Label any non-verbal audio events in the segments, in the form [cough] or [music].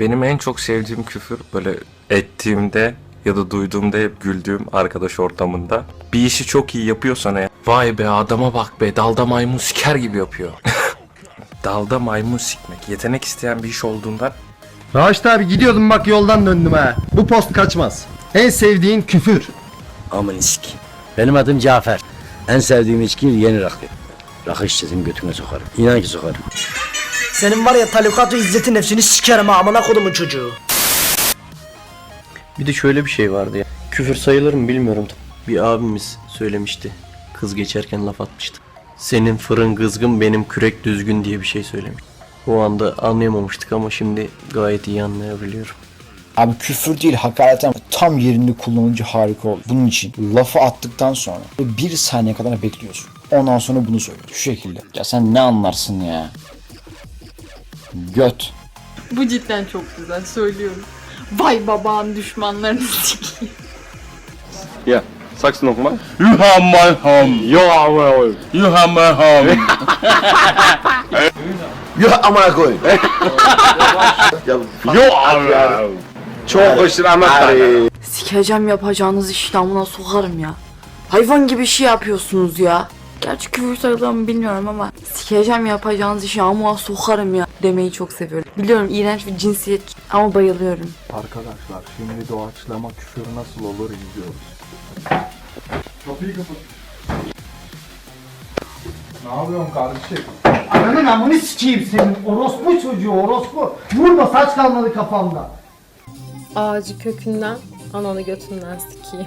Benim en çok sevdiğim küfür böyle ettiğimde ya da duyduğumda hep güldüğüm arkadaş ortamında. Bir işi çok iyi yapıyorsan eğer. Vay be adama bak be dalda maymun siker gibi yapıyor. [laughs] dalda maymun sikmek yetenek isteyen bir iş olduğundan Raşit abi gidiyordum bak yoldan döndüm ha. Bu post kaçmaz. En sevdiğin küfür. Aman içki. Benim adım Cafer. En sevdiğim içki yeni rakı. Rakı içeceğim götüne sokarım. İnan ki sokarım. Senin var ya talukatı izzeti nefsini sikerim ha amına kodumun çocuğu. Bir de şöyle bir şey vardı ya. Küfür sayılır mı bilmiyorum. Bir abimiz söylemişti. Kız geçerken laf atmıştı. Senin fırın kızgın benim kürek düzgün diye bir şey söylemiş. O anda anlayamamıştık ama şimdi gayet iyi anlayabiliyorum. Abi küfür değil hakikaten tam yerinde kullanınca harika olur. Bunun için lafı attıktan sonra bir saniye kadar bekliyorsun. Ondan sonra bunu söylüyorsun. Şu şekilde. Ya sen ne anlarsın ya? Göt. Bu cidden çok güzel söylüyorum. Vay babağın düşmanlarını sikeyim. Ja, sag's nochmal. You have my home. You are You have my home. Yuh amına koy. You are Çok hoşuna Sikeceğim yapacağınız işlemine sokarım ya. Hayvan gibi şey yapıyorsunuz ya. Gerçi küfür sayılır mı bilmiyorum ama sikeceğim yapacağınız işi ama sokarım ya demeyi çok seviyorum. Biliyorum iğrenç bir cinsiyet ama bayılıyorum. Arkadaşlar şimdi doğaçlama küfür nasıl olur izliyoruz. Ne yapıyorsun kardeşim? Ananın amını sikeyim senin. Orospu çocuğu orospu. Vurma saç kalmadı kafamda. Ağacı kökünden, ananı götünden sikeyim.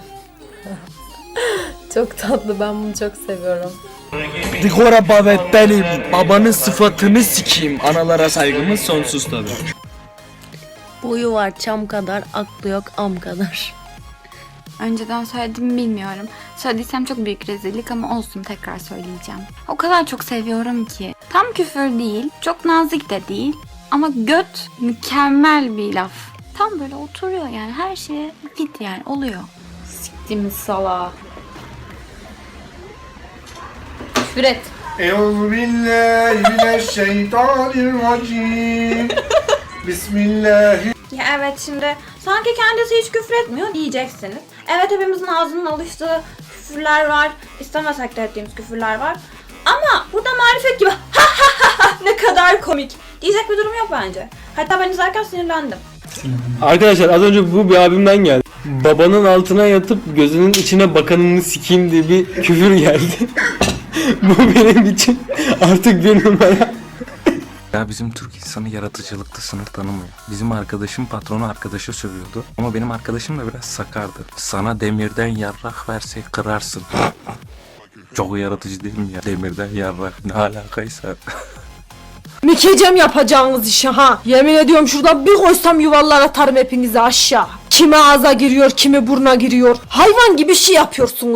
[laughs] çok tatlı ben bunu çok seviyorum. Dikora bavet benim. Babanın sıfatını sikeyim. Analara saygımız sonsuz tabi. Boyu var çam kadar, aklı yok am kadar. Önceden söylediğimi bilmiyorum. Söylediysem çok büyük rezillik ama olsun tekrar söyleyeceğim. O kadar çok seviyorum ki. Tam küfür değil, çok nazik de değil. Ama göt mükemmel bir laf. Tam böyle oturuyor yani her şeye fit yani oluyor. Siktim sala. Küfür et. Euzu billahi mineşşeytanirracim. Bismillah. Ya evet şimdi sanki kendisi hiç küfür etmiyor diyeceksiniz. Evet hepimizin ağzının alıştığı küfürler var. İstemesek de ettiğimiz küfürler var. Ama burada marifet gibi [laughs] ne kadar komik diyecek bir durum yok bence. Hatta ben izlerken sinirlendim. Arkadaşlar az önce bu bir abimden geldi. Babanın altına yatıp gözünün içine bakanını sikeyim diye bir küfür geldi. [laughs] bu benim için artık bir numara. Ya bizim Türk insanı yaratıcılıkta sınır tanımıyor. Bizim arkadaşım patronu arkadaşa sövüyordu. Ama benim arkadaşım da biraz sakardı. Sana demirden yarrak versek kırarsın. Çok yaratıcı değil mi ya? Demirden yarrak ne alakaysa. Mikeceğim yapacağınız işi ha. Yemin ediyorum şuradan bir koysam yuvarlar atarım hepinizi aşağı. Kimi ağza giriyor, kimi buruna giriyor. Hayvan gibi şey yapıyorsunuz.